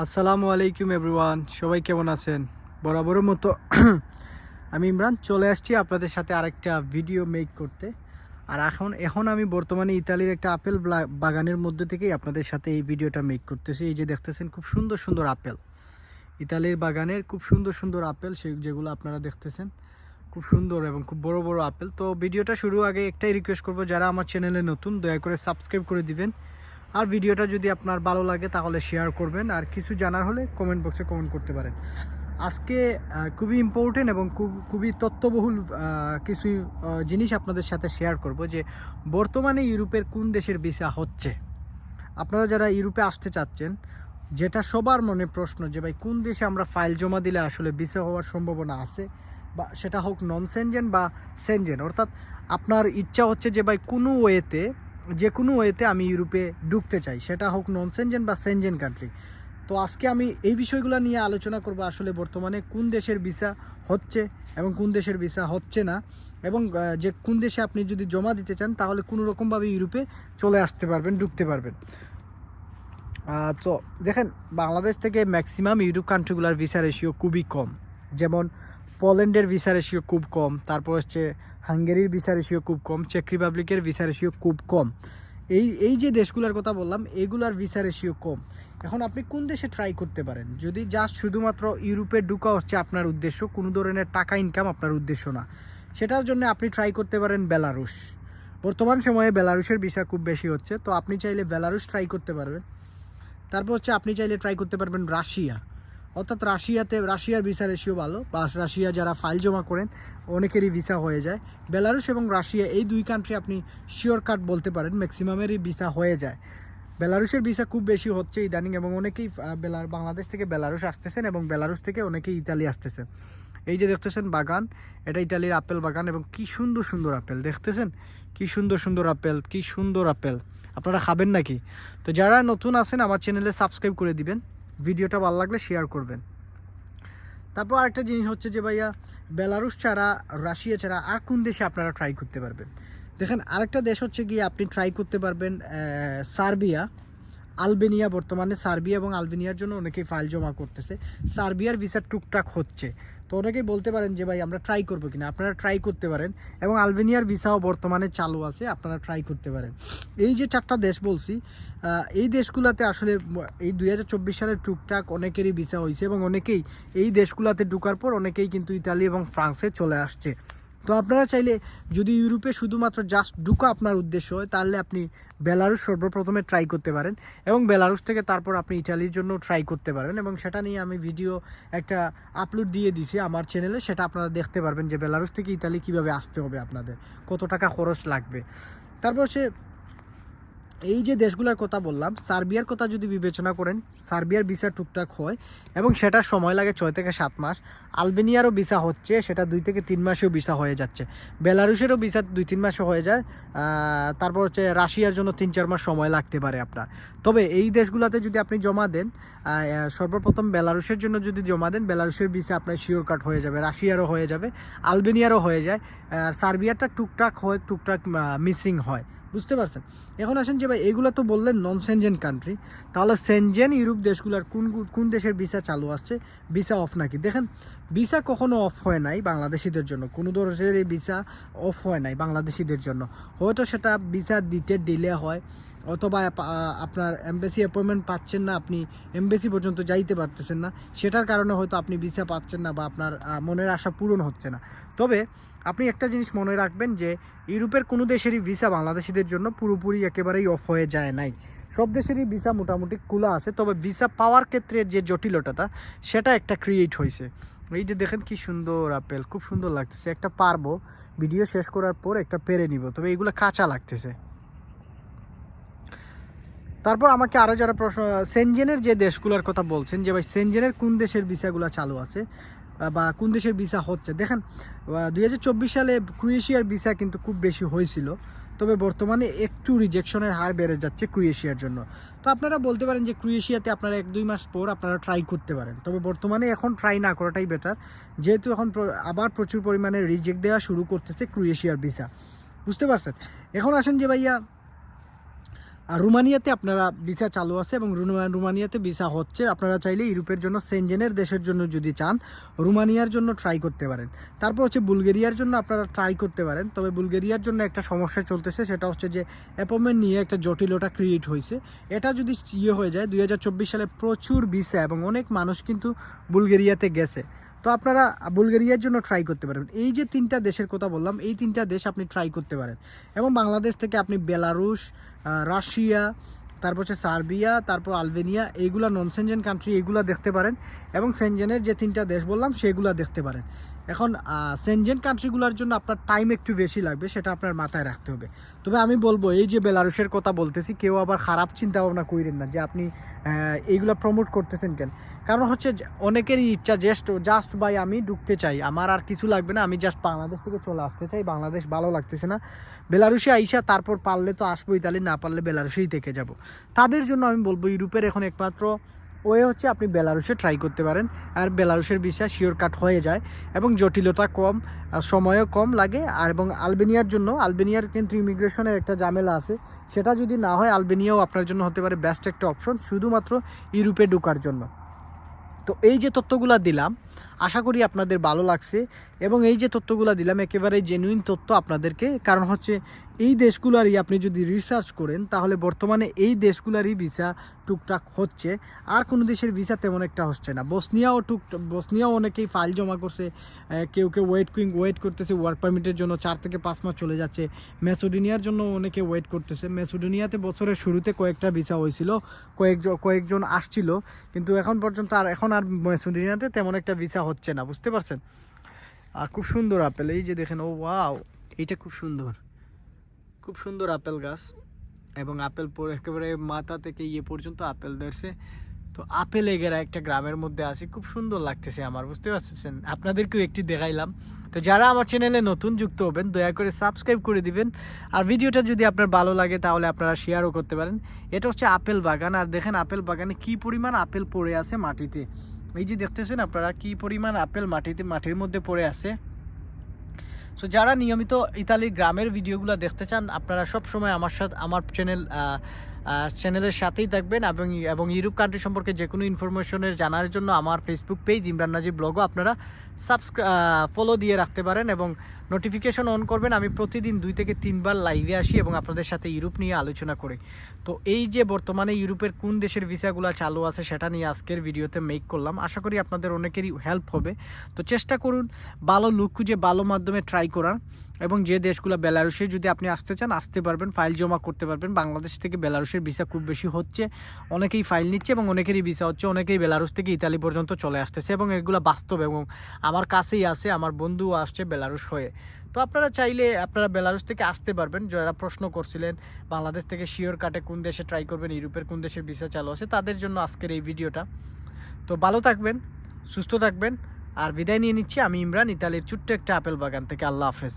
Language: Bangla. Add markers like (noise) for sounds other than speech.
আসসালামু আলাইকুম এভরিওয়ান, সবাই কেমন আছেন? বরাবরের মতো (clears throat) আমি ইমরান, চলে আসছি আপনাদের সাথে আরেকটা ভিডিও মেক করতে। আর এখন এখন আমি বর্তমানে ইতালির একটা আপেল বাগানের মধ্যে থেকেই আপনাদের সাথে এই ভিডিওটা মেক করতেছি। এই যে দেখতেছেন, খুব সুন্দর সুন্দর আপেল। ইতালির বাগানের খুব সুন্দর সুন্দর আপেল, সেই যেগুলো আপনারা দেখতেছেন, খুব সুন্দর এবং খুব বড় বড় আপেল। তো ভিডিওটা শুরু আগে একটাই রিকোয়েস্ট করব, যারা আমার চ্যানেলে নতুন, দয়া করে সাবস্ক্রাইব করে দিবেন। আর ভিডিওটা যদি আপনার ভালো লাগে তাহলে শেয়ার করবেন, আর কিছু জানার হলে কমেন্ট বক্সে কমেন্ট করতে পারেন। আজকে খুবই ইম্পর্টেন্ট এবং খুব, খুবই তত্ত্ববহুল কিছু জিনিস আপনাদের সাথে শেয়ার করব যে বর্তমানে ইউরোপের কোন দেশের ভিসা হচ্ছে। আপনারা যারা ইউরোপে আসতে চাচ্ছেন, যেটা সবার মনে প্রশ্ন যে ভাই কোন দেশে আমরা ফাইল জমা দিলে আসলে ভিসা হওয়ার সম্ভাবনা আছে, বা সেটা হোক নন সেনজেন বা সেনজেন অর্থাৎ আপনার ইচ্ছা হচ্ছে যে ভাই কোনো ওয়েতে যে কোনো ওয়েতে আমি ইউরোপে ঢুকতে চাই, সেটা হোক নন সেনজেন বা সেনজেন কান্ট্রি তো আজকে আমি এই বিষয়গুলো নিয়ে আলোচনা করব আসলে বর্তমানে কোন দেশের ভিসা হচ্ছে এবং কোন দেশের ভিসা হচ্ছে না, এবং যে কোন দেশে আপনি যদি জমা দিতে চান, তাহলে কোনো রকমভাবে ইউরোপে চলে আসতে পারবেন, ঢুকতে পারবেন। তো দেখেন, বাংলাদেশ থেকে ম্যাক্সিমাম ইউরোপ কান্ট্রিগুলোর ভিসা রেশিও খুবই কম। যেমন পোল্যান্ডের ভিসা রেশিও খুব কম, তারপর হচ্ছে হাঙ্গেরির ভিসা রেশিও খুব কম, চেক রিপাবলিকের ভিসা রেশিও খুব কম। এই এই যে দেশগুলোর কথা বললাম, এগুলার ভিসা রেশিও কম। এখন আপনি কোন দেশে ট্রাই করতে পারেন? যদি জাস্ট শুধুমাত্র ইউরোপে ঢুকা হচ্ছে আপনার উদ্দেশ্য, কোনো ধরনের টাকা ইনকাম আপনার উদ্দেশ্য না। সেটার জন্য আপনি ট্রাই করতে পারেন বেলারুশ। বর্তমান সময়ে বেলারুশের ভিসা খুব বেশি হচ্ছে, তো আপনি চাইলে বেলারুশ ট্রাই করতে পারবেন। তারপর হচ্ছে আপনি চাইলে ট্রাই করতে পারবেন রাশিয়া। অর্থাৎ রাশিয়াতে, রাশিয়ার ভিসা রেশিও ভালো বা রাশিয়া যারা ফাইল জমা করেন, অনেকেরই ভিসা হয়ে যায়। বেলারুশ এবং রাশিয়া, এই দুই কান্ট্রি আপনি শিওর কাট বলতে পারেন ম্যাক্সিমামেরই ভিসা হয়ে যায়। বেলারুশের ভিসা খুব বেশি হচ্ছে ইদানিং এবং অনেকেই বেলার বাংলাদেশ থেকে বেলারুশ আসতেছেন এবং বেলারুশ থেকে অনেকেই ইতালি আসতেছেন। এই যে দেখতেছেন বাগান, এটা ইটালির আপেল বাগান এবং কি সুন্দর সুন্দর আপেল, দেখতেছেন? কি সুন্দর সুন্দর আপেল, কি সুন্দর আপেল। আপনারা খাবেন নাকি? তো যারা নতুন আছেন, আমার চ্যানেলে সাবস্ক্রাইব করে দিবেন। ভিডিওটা ভালো লাগলে শেয়ার করবেন। তারপর আরেকটা জিনিস হচ্ছে যে ভাইয়া, বেলারুশ ছাড়া, রাশিয়া ছাড়া আর কোন দেশে আপনারা ট্রাই করতে পারবেন? দেখেন, আরেকটা দেশ হচ্ছে গিয়ে আপনি ট্রাই করতে পারবেন সার্বিয়া। আলবেনিয়া বর্তমানে সার্বিয়া এবং আলবেনিয়ার জন্য অনেকেই ফাইল জমা করতেছে। সার্বিয়ার ভিসা টুকটাক হচ্ছে। তো অনেকেই বলতে পারেন যে, ভাই, আমরা ট্রাই করব কিনা? আপনারা ট্রাই করতে পারেন এবং আলবেনিয়ার ভিসাও বর্তমানে চালু আছে, আপনারা ট্রাই করতে পারেন। এই যে চারটা দেশ বলছি এই দেশগুলোতে আসলে এই দুই হাজার চব্বিশ সালের টুকটাক অনেকেরই ভিসা হয়েছে এবং অনেকেই এই দেশগুলাতে ঢুকার পর অনেকেই কিন্তু ইতালি এবং ফ্রান্সে চলে আসছে। তো আপনারা চাইলে যদি ইউরোপে শুধুমাত্র জাস্ট ঢুকা আপনার উদ্দেশ্য হয়, তাহলে আপনি বেলারুস সর্বপ্রথমে ট্রাই করতে পারেন এবং বেলারুস থেকে তারপর আপনি ইটালির জন্য ট্রাই করতে পারেন এবং সেটা নিয়ে আমি ভিডিও একটা আপলোড দিয়ে দিছি আমার চ্যানেলে সেটা আপনারা দেখতে পারবেন যে বেলারুস থেকে ইতালি কীভাবে আসতে হবে আপনাদের, কত টাকা খরচ লাগবে। তারপর সে এই যে দেশগুলোর কথা বললাম, সার্বিয়ার কথা যদি বিবেচনা করেন, সার্বিয়ার ভিসা টুকটাক হয় এবং সেটা সময় লাগে ছয় থেকে সাত মাস। আলবেনিয়ারও ভিসা হচ্ছে, সেটা দুই থেকে তিন মাসেও ভিসা হয়ে যাচ্ছে। বেলারুশেরও ভিসা দুই তিন মাসে হয়ে যায় তারপর হচ্ছে রাশিয়ার জন্য তিন চার মাস সময় লাগতে পারে আপনার। তবে এই দেশগুলোতে যদি আপনি জমা দেন সর্বপ্রথম বেলারুশের জন্য যদি জমা দেন, বেলারুশের ভিসা আপনার শিওর কাট হয়ে যাবে, রাশিয়ারও হয়ে যাবে, আলবেনিয়ারও হয়ে যায়, আর সার্বিয়ারটা টুকটাক হয়, টুকটাক মিসিং হয়। বুঝতে পারছেন? এখন আসেন যে ভাই, এগুলো তো বললেন নন সেনজেন কান্ট্রি তাহলে সেনজেন ইউরোপ দেশগুলোর কোন কোন দেশের ভিসা চালু আসছে ভিসা অফ নাকি? দেখেন ভিসা কখনো অফ হয় নাই বাংলাদেশিদের জন্য। কোনো ধরনের এই ভিসা অফ হয় নাই বাংলাদেশিদের জন্য। হয়তো সেটা ভিসা দিতে ডিলে হয় অথবা আপনার এমবেসি অ্যাপয়েন্টমেন্ট পাচ্ছেন না, আপনি এমবেসি পর্যন্ত যাইতে পারতেছেন না, সেটার কারণে হয়তো আপনি ভিসা পাচ্ছেন না বা আপনার মনের আশা পূরণ হচ্ছে না। তবে আপনি একটা জিনিস মনে রাখবেন যে, ইউরোপের কোনো দেশেরই ভিসা বাংলাদেশিদের জন্য পুরোপুরি একেবারেই অফ হয়ে যায় নাই। সব দেশেরই ভিসা মোটামুটি খোলা আছে, তবে ভিসা পাওয়ার ক্ষেত্রে যে জটিলতাটা, সেটা একটা ক্রিয়েট হয়েছে। এই যে দেখেন কি সুন্দর আপেল, খুব সুন্দর লাগতেছে। একটা পারব ভিডিও শেষ করার পর একটা পেরে নিব, তবে এগুলো কাঁচা লাগতেছে। তারপর আমাকে আরও যারা প্রশ্ন, সেনজেনের যে দেশগুলোর কথা বলছেন, যে ভাই সেনজেনের কোন দেশের ভিসাগুলো চালু আছে বা কোন দেশের ভিসা হচ্ছে? দেখেন দুই হাজার চব্বিশ সালে ক্রোয়েশিয়ার ভিসা কিন্তু খুব বেশি হয়েছিল, তবে বর্তমানে একটু রিজেকশনের হার বেড়ে যাচ্ছে ক্রোয়েশিয়ার জন্য। তো আপনারা বলতে পারেন যে ক্রোয়েশিয়াতে আপনারা এক দুই মাস পর আপনারা ট্রাই করতে পারেন, তবে বর্তমানে এখন ট্রাই না করাটাই বেটার যেহেতু এখন আবার প্রচুর পরিমাণে রিজেক্ট দেওয়া শুরু করতেছে ক্রোয়েশিয়ার ভিসা। বুঝতে পারছেন? এখন আসেন যে ভাইয়া রুমানিয়াতে আপনারা ভিসা চালু আছে এবং রুমা- রুমানিয়াতে ভিসা হচ্ছে। আপনারা চাইলে ইউরোপের জন্য সেনজেনের দেশের জন্য যদি চান, রুমানিয়ার জন্য ট্রাই করতে পারেন। তারপর হচ্ছে বুলগেরিয়ার জন্য আপনারা ট্রাই করতে পারেন। তবে বুলগেরিয়ার জন্য একটা সমস্যা চলতেছে, সেটা হচ্ছে যে অ্যাপয়েন্টমেন্ট নিয়ে একটা জটিলতা ক্রিয়েট হয়েছে। এটা যদি ইয়ে হয়ে যায়, দুই হাজার চব্বিশ সালে প্রচুর ভিসা এবং অনেক মানুষ কিন্তু বুলগেরিয়াতে গেছে। তো আপনারা বুলগেরিয়ার জন্য ট্রাই করতে পারেন। এই যে তিনটা দেশের কথা বললাম, এই তিনটা দেশ আপনি ট্রাই করতে পারেন। এবং বাংলাদেশ থেকে আপনি বেলারুশ রাশিয়া, তারপর হচ্ছে সার্বিয়া, তারপর আলবেনিয়া এইগুলো নন সেনজেন কান্ট্রি এইগুলা দেখতে পারেন। এবং সেনজেনের যে তিনটা দেশ বললাম, সেগুলো দেখতে পারেন। এখন সেনজেন কান্ট্রিগুলোর জন্য আপনার টাইম একটু বেশি লাগবে, সেটা আপনার মাথায় রাখতে হবে। তবে আমি বলব, এই যে বেলারুশের কথা বলতেছি, কেউ আবার খারাপ চিন্তা ভাবনা করেন না যে আপনি এইগুলা প্রমোট করতেছেন কেন? কারণ হচ্ছে অনেকেরই ইচ্ছা জাস্ট জাস্ট ভাই আমি ঢুকতে চাই। আমার আর কিছু লাগবে না, আমি জাস্ট বাংলাদেশ থেকে চলে আসতে চাই। বাংলাদেশ ভালো লাগতেছে না। বেলারুশে আইসা তারপর পারলে তো আসব ইতালি না পারলে বেলারুশেই থেকে যাব। তাদের জন্য আমি বলব, ইউরোপের এখন একমাত্র ওয়ে হচ্ছে আপনি বেলারুশে ট্রাই করতে পারেন। আর বেলারুশের বিষয় শিওর কাট হয়ে যায় এবং জটিলতা কম সময়ও কম লাগে। আর এবং আলবেনিয়ার জন্য, আলবেনিয়ার কিন্তু ইমিগ্রেশনের একটা ঝামেলা আছে। সেটা যদি না হয়, আলবেনিয়াও আপনার জন্য হতে পারে বেস্ট একটা অপশন শুধুমাত্র ইউরোপে ঢোকার জন্য। তো এই যে তথ্যগুলো দিলাম আশা করি আপনাদের ভালো লাগছে এবং এই যে তথ্যগুলো দিলাম, একেবারে জেনুইন তথ্য আপনাদেরকে। কারণ হচ্ছে এই দেশগুলারই আপনি যদি রিসার্চ করেন, তাহলে বর্তমানে এই দেশগুলারই ভিসা টুকটাক হচ্ছে। আর কোনো দেশের ভিসা তেমন একটা হচ্ছে না। বসনিয়াও টুক বসনিয়াও অনেকেই ফাইল জমা করছে কেউ কেউ ওয়েট কুইং ওয়েট করতেছে ওয়ার্ক পারমিটের জন্য চার থেকে পাঁচ মাস চলে যাচ্ছে। মেসোডিনিয়ার জন্য অনেকে ওয়েট করতেছে। মেসোডিনিয়াতে বছরের শুরুতে কয়েকটা ভিসা হয়েছিল কয়েকজন কয়েকজন আসছিল, কিন্তু এখন পর্যন্ত আর এখন আর মেসোডিনিয়াতে তেমন একটা ভিসা হচ্ছে না, বুঝতে পারছেন? আর খুব সুন্দর আপেল, এই যে দেখেন, ও ওয়াও, এইটা খুব সুন্দর। খুব সুন্দর আপেল গাছ, এবং আপেল একেবারে মাথা থেকে ইয়ে পর্যন্ত আপেল ধরছে। তো আপেল এগেরা একটা গ্রামের মধ্যে আছে, খুব সুন্দর লাগতেছে আমার, বুঝতে পারছেন? আপনাদেরকেও একটি দেখাইলাম। তো যারা আমার চ্যানেলে নতুন যুক্ত হবেন, দয়া করে সাবস্ক্রাইব করে দিবেন। আর ভিডিওটা যদি আপনার ভালো লাগে, তাহলে আপনারা শেয়ারও করতে পারেন। এটা হচ্ছে আপেল বাগান, আর দেখেন, আপেল বাগানে কি পরিমাণ আপেল পড়ে আছে মাটিতে। এই যে দেখতেছেন আপনারা কি পরিমাণ আপেল মাটিতে মাটির মধ্যে পড়ে আছে? সো যারা নিয়মিত ইতালির গ্রামের ভিডিওগুলো দেখতে চান, আপনারা সব সময় আমার সাথে আমার চ্যানেল চ্যানেলের সাথেই থাকবেন এবং এবং ইউরোপ কান্ট্রি সম্পর্কে যে কোনো ইনফরমেশনের জানার জন্য আমার ফেসবুক পেজ ইমরান নাজিব ব্লগও আপনারা সাবস্ক্রাই ফলো দিয়ে রাখতে পারেন এবং নোটিফিকেশন অন করবেন। আমি প্রতিদিন দুই থেকে তিনবার লাইভে আসি এবং আপনাদের সাথে ইউরোপ নিয়ে আলোচনা করি। তো এই যে বর্তমানে ইউরোপের কোন দেশের ভিসাগুলো চালু আছে সেটা নিয়ে আজকের ভিডিওতে মেক করলাম। আশা করি আপনাদের অনেকেরই হেল্প হবে। তো চেষ্টা করুন ভালো লুক খুঁজে ভালো মাধ্যমে ট্রাই করার এবং যে দেশগুলো বেলারুশে যদি আপনি আসতে চান, আসতে পারবেন ফাইল জমা করতে পারবেন। বাংলাদেশ থেকে বেলারুশের ভিসা খুব বেশি হচ্ছে। অনেকেই ফাইল নিচ্ছে এবং অনেকেরই ভিসা হচ্ছে। অনেকেই বেলারুশ থেকে ইতালি পর্যন্ত চলে আসতেছে এবং এগুলো বাস্তব এবং আমার কাছেই আছে, আমার বন্ধুও আসছে বেলারুশ হয়ে। তো আপনারা চাইলে, আপনারা বেলারুশ থেকে আসতে পারবেন। যারা প্রশ্ন করছিলেন, বাংলাদেশ থেকে শিওর কাটে কোন দেশে ট্রাই করবেন, ইউরোপের কোন দেশের ভিসা চালু আছে, তাদের জন্য আজকের এই ভিডিওটা। তো ভালো থাকবেন, সুস্থ থাকবেন, আর বিদায় নিয়ে নিচ্ছি আমি ইমরান ইতালির ছোট্ট একটা আপেল বাগান থেকে। আল্লাহ হাফেজ।